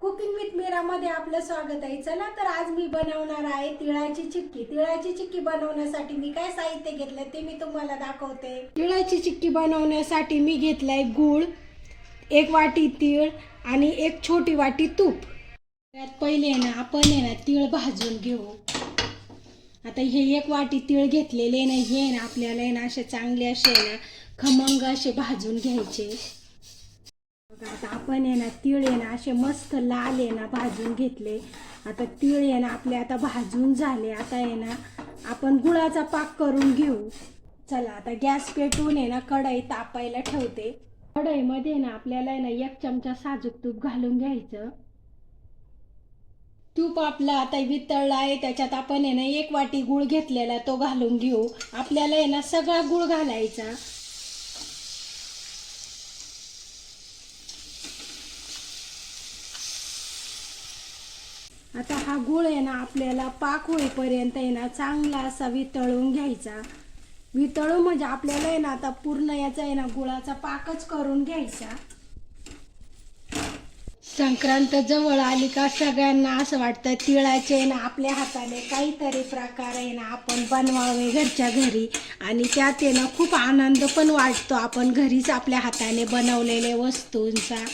Cooking with मीरामध्ये आपलं स्वागत आहे. चला तर आज मी बनवणार आहे तिळाची चिक्की. तिळाची चिक्की बनवण्यासाठी मी काय साहित्य घेतलंय ते मी तुम्हाला दाखवते. तिळाची चिक्की बनवण्यासाठी मी घेतलाय गूळ एक वाटी तीळ आणि एक छोटी वाटी तूप. त्यात पहिले ना आपण आहे ना तीळ भाजून घेऊ. आता हे एक वाटी तीळ घेतलेले ना हे ना आपल्याला आहे ना असे चांगले असे ना खमंग असे भाजून घ्यायचे. आता आपण आहे ना तीळ आहे ना असे मस्त लाल आहे ना भाजून घेतले आता तीळ आहे ना आपले आता भाजून झाले आता आहे ना आपण गुळाचा पाक करून घेऊ चला आता गॅस पेटवून आहे ना कढई तापायला ठेवते कढईमध्ये ना आपल्याला आहे ना एक चमचा साजूक तूप घालून घ्यायचं तूप आपला आता वितळला आहे त्याच्यात आपण आहे ना एक वाटी गुळ घेतलेला तो घालून घेऊ आपल्याला आहे ना सगळा गुळ घालायचा आता हा गुळ आहे ना आपल्याला पाक होईपर्यंत आहे ना चांगला असा वितळून घ्यायचा. वितळू म्हणजे आपल्याला आहे ना आता पूर्ण याचा आहे ना गुळाचा पाकच करून घ्यायचा. संक्रांत जवळ आली का सगळ्यांना असं वाटतं तिळाचे ना आपल्या हाताने काहीतरी प्रकार आहे ना आपण बनवावे घरच्या घरी. आणि त्यात आहे ना खूप आनंद पण वाटतो आपण घरीच आपल्या हाताने बनवलेल्या वस्तूंचा.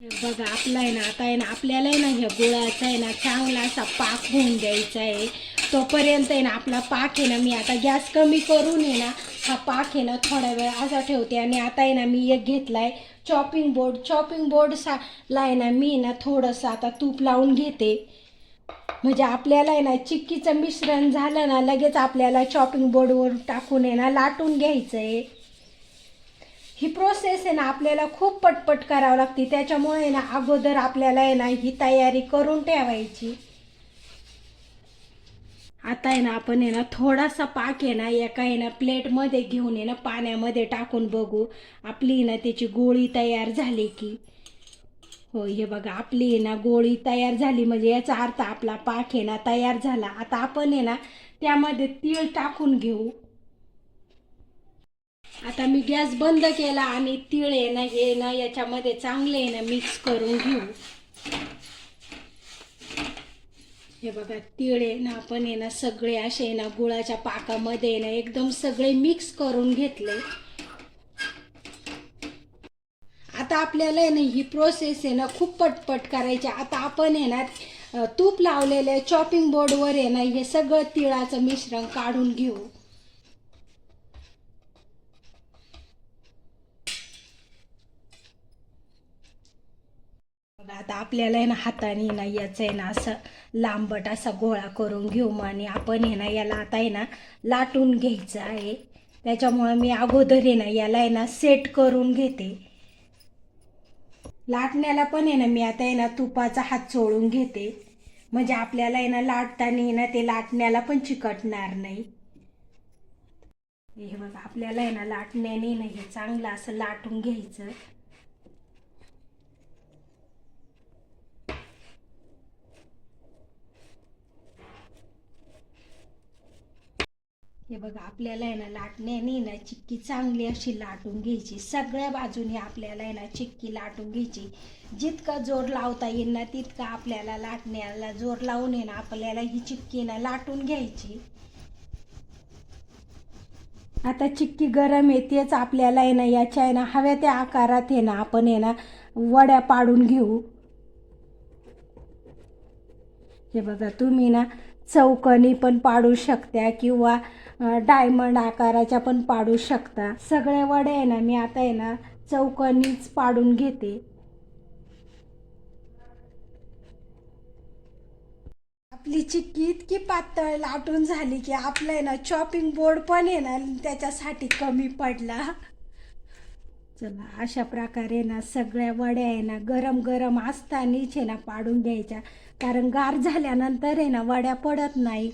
बघा आपला आहे ना आता आहे ना आपल्याला आहे ना ह्या गुळाचा आहे ना चांगला असा पाक होऊन द्यायचा आहे तोपर्यंत आहे ना आपला पाक आहे ना मी आता गॅस कमी करून आहे ना हा पाक आहे ना थोडा वेळ असा ठेवते आणि आता आहे ना मी एक घेतलाय चॉपिंग बोर्ड चॉपिंग बोर्ड सा ला आहे ना मी ना थोडंसं आता तूप लावून घेते म्हणजे आपल्याला आहे ना चिक्कीचं मिश्रण झालं ना लगेच आपल्याला चॉपिंग बोर्डवर टाकून आहे ना लाटून घ्यायचं आहे ही प्रोसेस आहे ना आपल्याला खूप पटपट करावं लागते त्याच्यामुळे ना अगोदर आपल्याला आहे ना ही तयारी करून ठेवायची आता आहे ना आपण आहे ना थोडासा पाक आहे ना एका आहे ना प्लेटमध्ये घेऊन आहे ना पाण्यामध्ये टाकून बघू आपली आहे ना त्याची गोळी तयार झाली की हो हे बघा आपली आहे ना गोळी तयार झाली म्हणजे याचा अर्थ आपला पाक आहे ना तयार झाला आता आपण आहे ना त्यामध्ये तीळ टाकून घेऊ आता मी गॅस बंद केला आणि तीळ आहे ना हे ना याच्यामध्ये चांगले आहे ना मिक्स करून घेऊ हे बघा तीळ आहे ना आपण आहे ना सगळे असे आहे ना गुळाच्या पाकामध्ये आहे ना एकदम सगळे मिक्स करून घेतले आता आपल्याला आहे ना ही प्रोसेस आहे ना खूप पटपट करायची आता आपण आहे ना तूप लावलेले चॉपिंग बोर्डवर आहे ना हे सगळं तिळाचं मिश्रण काढून घेऊ बघा आता आपल्याला आहे ना हाताने ना याचं आहे ना असं लांबट असा गोळा करून घेऊ मग आणि आपण आहे ना याला आता आहे ना लाटून घ्यायचं आहे त्याच्यामुळं मी अगोदर आहे ना याला आहे ना सेट करून घेते लाटण्याला पण आहे ना मी आता आहे ना तुपाचा हात चोळून घेते म्हणजे आपल्याला आहे ना लाटताना ना ते लाटण्याला पण चिकटणार नाही हे बघा आपल्याला आहे ना लाटण्याने ना हे चांगलं असं लाटून घ्यायचं हे बघा आपल्याला आहे ना लाटण्याने ना चिक्की चांगली अशी लाटून घ्यायची. सगळ्या बाजूने आपल्याला आहे ना चिक्की लाटून घ्यायची. जितका जोर लावता येईल ना तितका आपल्याला लाटण्याला जोर लावून ये ना आपल्याला ही चिक्की ना लाटून घ्यायची. आता चिक्की गरम येतेच आपल्याला आहे ना याच्या आहे ना हव्या त्या आकारात आहे ना आपण आहे ना वड्या पाडून घेऊ. हे बघा तुम्ही ना चौकनी पण पाडू शकता किंवा डायमंड आकाराच्या पण पाडू शकता. सगळ्या वड्या आहे ना मी आता आहे ना चौकनीच पाडून घेते. आपली चिक्की इतकी पातळ लाटून झाली की आपलं आहे ना चॉपिंग बोर्ड पण आहे ना त्याच्यासाठी कमी पडला. चला अशा प्रकारे ना सगळ्या वड्या आहे ना गरम गरम असतानीच आहे ना पाडून घ्यायच्या. कारण गार झाल्यानंतर आहे ना वड्या पडत नाही.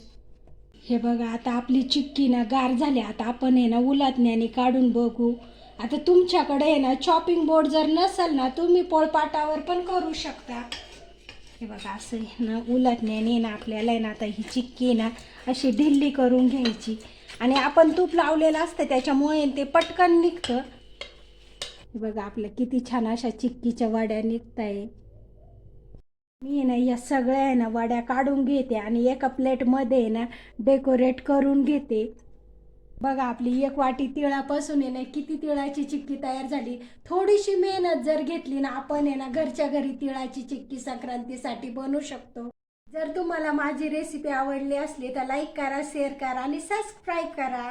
हे बघा आता आपली चिक्की ना गार झाली. आता आपण आहे ना उलटण्याने काढून बघू. आता तुमच्याकडे आहे ना चॉपिंग बोर्ड जर नसेल ना तुम्ही पोळपाटावर पण करू शकता. हे बघा असं आहे ना उलटण्याने ना आपल्याला आहे ना आता ही चिक्की ना अशी ढिल्ली करून घ्यायची. आणि आपण तूप लावलेलं असतं त्याच्यामुळे ते पटकन निघतं. बघा आपलं किती छान अशा चिक्कीच्या वड्या निघत आहे मी ना या सगळ्या आहे ना वड्या काढून घेते आणि एका प्लेटमध्ये ना डेकोरेट करून घेते. बघा आपली एक वाटी तिळापासून आहे ना किती तिळाची चिक्की तयार झाली. थोडीशी मेहनत जर घेतली ना आपण आहे ना घरच्या घरी तिळाची चिक्की संक्रांतीसाठी बनवू शकतो. जर तुम्हाला माझी रेसिपी आवडली असली तर लाईक करा शेअर करा आणि सबस्क्राईब करा.